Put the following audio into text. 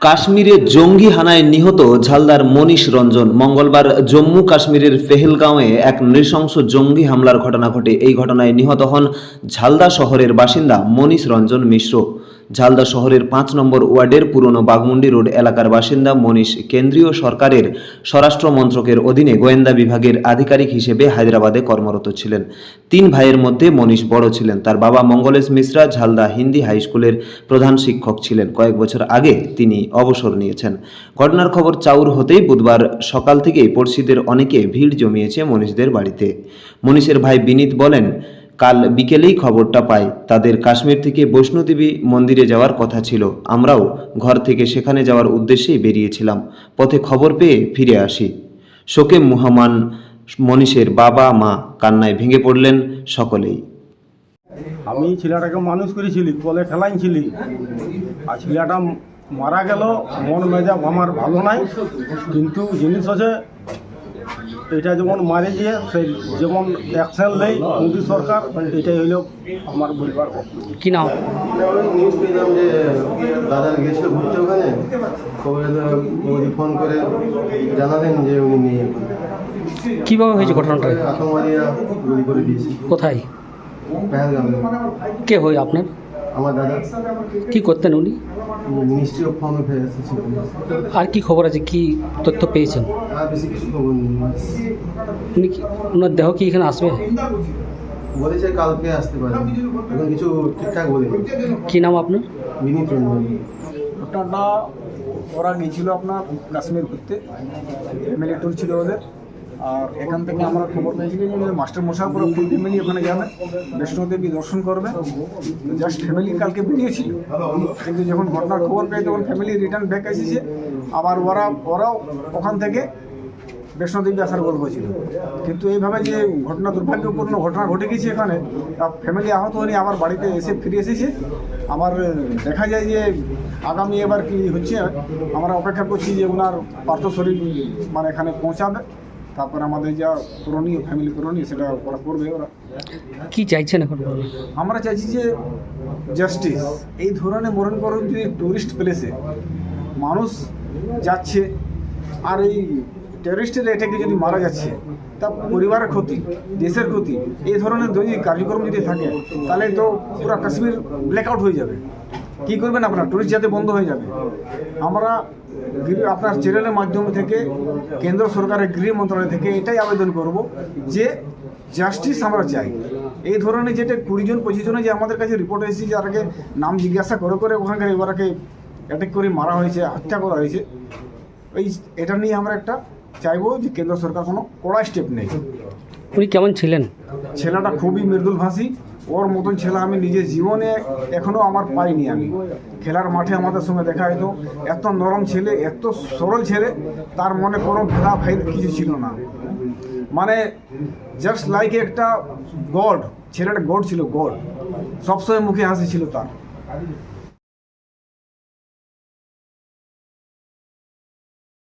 কাশ্মীরে জঙ্গি হানায় নিহত ঝালদার মনীষ রঞ্জন মঙ্গলবার জম্মু কাশ্মীরের ফেহেলগাঁওয়ে এক নৃশংস জঙ্গি হামলার ঘটনা ঘটে। এই ঘটনায় নিহত হন ঝালদা শহরের বাসিন্দা মনীষ রঞ্জন মিশ্র। ঝালদা শহরের পাঁচ নম্বর ওয়ার্ডের পুরনো বাগমুন্ডি রোড এলাকার বাসিন্দা মনীষ কেন্দ্রীয় সরকারের স্বরাষ্ট্র মন্ত্রকের অধীনে গোয়েন্দা বিভাগের আধিকারিক হিসেবে হায়দ্রাবাদে কর্মরত ছিলেন। তিন ভাইয়ের মধ্যে মনীষ বড় ছিলেন। তার বাবা মঙ্গলেশ মিশ্রা ঝালদা হিন্দি হাই স্কুলের প্রধান শিক্ষক ছিলেন। কয়েক বছর আগে তিনি অবসর নিয়েছেন। ঘটনার খবর চাউর হতেই বুধবার সকাল থেকেই পড়শিদের অনেকে ভিড় জমিয়েছে মনীষদের বাড়িতে। মনীষের ভাই বিনীত বলেন কাল বিকেলেই খবরটা পাই তাদের কাশ্মীর থেকে বৈষ্ণোদেবী মন্দিরে যাওয়ার কথা ছিল। আমরাও ঘর থেকে সেখানে যাওয়ার উদ্দেশ্যেই বেরিয়েছিলাম। পথে খবর পেয়ে ফিরে আসি। শোকে মুহামান মনীষের বাবা, মা কান্নায় ভেঙে পড়লেন সকলেই। আমি ছেলেটাকে মানুষ করেছিলি, কলে খেলাইছিলি। আর ছেলেটা মারা গেল, মন মেজাব আমার ভালো নাই। কিন্তু জিনিস আছে এটা যেমন মারে গিয়ে সেই যেমন অ্যাকশন নেই মোদী সরকার এটাই হইল আমার বলবার কি নাম? নিউজ পেলাম যে দাদা গেছিল ঘুরতে ওখানে। খবরে মোদি ফোন করে জানালেন যে উনি নিয়ে কীভাবে হয়েছে ঘটনাটা? আতঙ্কবাদীরা গুলি করে দিয়েছে। কোথায়? কে হয় আপনার? আমার দাদা কি করতেন উনি? মিনিস্ট্রি অফ অ্যাফেয়ার্স আর কি খবর আছে? কি তথ্য পেয়েছেন? আর বেশি কিছু খবর নেই উনি কি ওনার দেহ কি এখানে আসবে? বলেছে কালকে আসতে পারে। এখন কিছু ঠিকঠাক বলেনি কি নাম আপনার? বিনীত রঞ্জন ঘটনাটা ওরা গিয়েছিল আপনার কাশ্মীর ঘুরতে। ফ্যামিলি ট্যুর ছিল ওদের। আর এখান থেকে আমরা খবর পেয়েছি মাস্টার মশাই পুরো ফুল ফ্যামিলি ওখানে যাবে বৈষ্ণোদেবী দর্শন করবে। জাস্ট ফ্যামিলি কালকে বেরিয়েছিল। কিন্তু যখন ঘটনার খবর পেয়ে তখন ফ্যামিলি রিটার্ন ব্যাক এসেছে। আবার ওরা, ওরাও ওখান থেকে বৈষ্ণোদেবী আসার গল্প ছিল। কিন্তু এইভাবে যে ঘটনা দুর্ভাগ্যপূর্ণ ঘটনা ঘটে গেছে এখানে ফ্যামিলি আহত হয়নি, আবার বাড়িতে এসে ফিরে এসেছে। আবার দেখা যায় যে আগামী এবার কি হচ্ছে, আমরা অপেক্ষা করছি যে ওনার পার্থ শরীর মানে এখানে পৌঁছাবে। তারপর আমাদের যা করণীয় ফ্যামিলি করণীয় সেটা ওরা করবে ওরা। কি চাইছেন এখন আমরা চাইছি যে জাস্টিস এই ধরনের মরণ করণ যদি টুরিস্ট প্লেসে মানুষ যাচ্ছে আর এই টেররিস্টের এটাকে যদি মারা যাচ্ছে তা পরিবারের ক্ষতি দেশের ক্ষতি এই ধরনের যদি কার্যক্রম যদি থাকে তাহলে তো পুরো কাশ্মীর ব্ল্যাকআউট হয়ে যাবে। কি করবেন আপনার? টুরিস্ট যাতে বন্ধ হয়ে যাবে। আমরা আপনার চ্যানেলের মাধ্যম থেকে, কেন্দ্র সরকারের গৃহ মন্ত্রণালয় থেকে এটাই আবেদন করব যে জাস্টিস আমরা চাই। এই ধরনের যেটা কুড়িজন পঁচিশ জনে যে আমাদের কাছে রিপোর্ট এসেছে, যারাকে নাম জিজ্ঞাসা করে করে ওখানকার এবারকে অ্যাটাক করে মারা হয়েছে, হত্যা করা হয়েছে, এই এটা নিয়ে আমরা একটা চাইব যে কেন্দ্র সরকার কোনো কড়া স্টেপ নেই। উনি কেমন ছিলেন? ছেলেটা খুবই মৃদুল ভাষী ওর মতন ছেলে আমি নিজের জীবনে এখনও আমার পাইনি আমি। খেলার মাঠে আমাদের সঙ্গে দেখা হতো এত নরম ছেলে, এত সরল ছেলে, তার মনে কোনো ভেদা ভাই কিছু ছিল না। মানে জাস্ট লাইক একটা গড ছেলেটা গড ছিল গড সবসময় মুখে হাসি ছিল তার।